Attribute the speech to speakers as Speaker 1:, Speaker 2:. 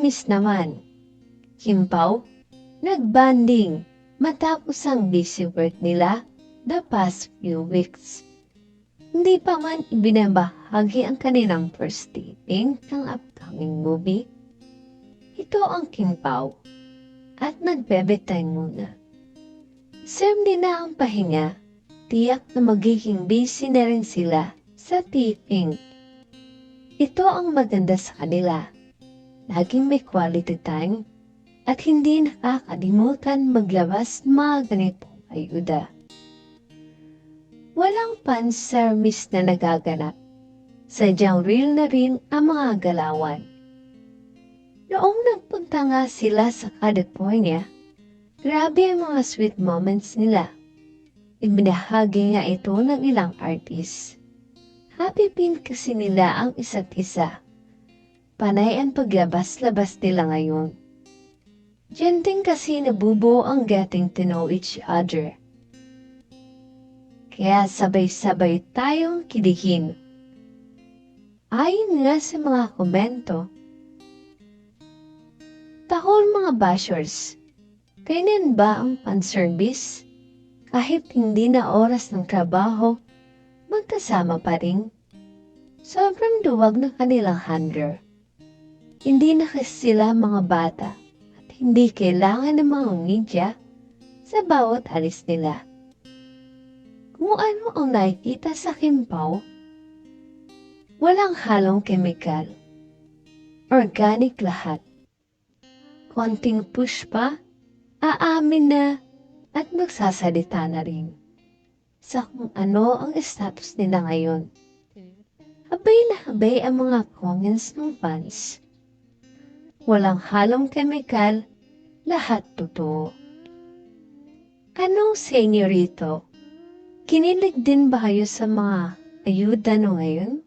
Speaker 1: Miss naman. Kimpaw, nagbanding matapos ang busy work nila the past few weeks. Hindi pa man ibinabahagi ang kanilang first taping ng upcoming movie. Ito ang Kimpaw at nagbebetay muna. Sem din na ang pahinga, tiyak na magiging busy na rin sila sa taping. Ito ang maganda sa kanila. Laging may quality time at hindi nakakalimutan maglabas ng mga ganitong ayuda. Walang fan service na nagaganap. Sadyang real na rin ang mga galawan. Noong nagpunta nga sila sa California, grabe ang mga sweet moments nila. Ibinahagi nga ito ng ilang artist. Happy pin kasi nila ang isa't isa. Panay ang paglabas-labas nila ngayon. Diyan din kasi nabubuo ang getting to know each other. Kaya sabay-sabay tayong kiligin. Ayon nga sa mga komento, Tahol mga bashers, kailan ba ang panservice? Kahit hindi na oras ng trabaho, magkasama pa rin. Sobrang duwag ng kanilang handler. Hindi na kasi sila mga bata at hindi kailangan ng mga media sa bawat alis nila. Kung ano ang nakikita sa kimpaw, walang halong kemikal. Organic lahat. Konting push pa, aamin na at magsasalita na rin sa kung ano ang status nila ngayon. Habay na habay ang mga comments ng fans. Walang halong kemikal, lahat totoo. Anong sa inyo rito? Kinilig din ba kayo sa mga ayuda no ngayon?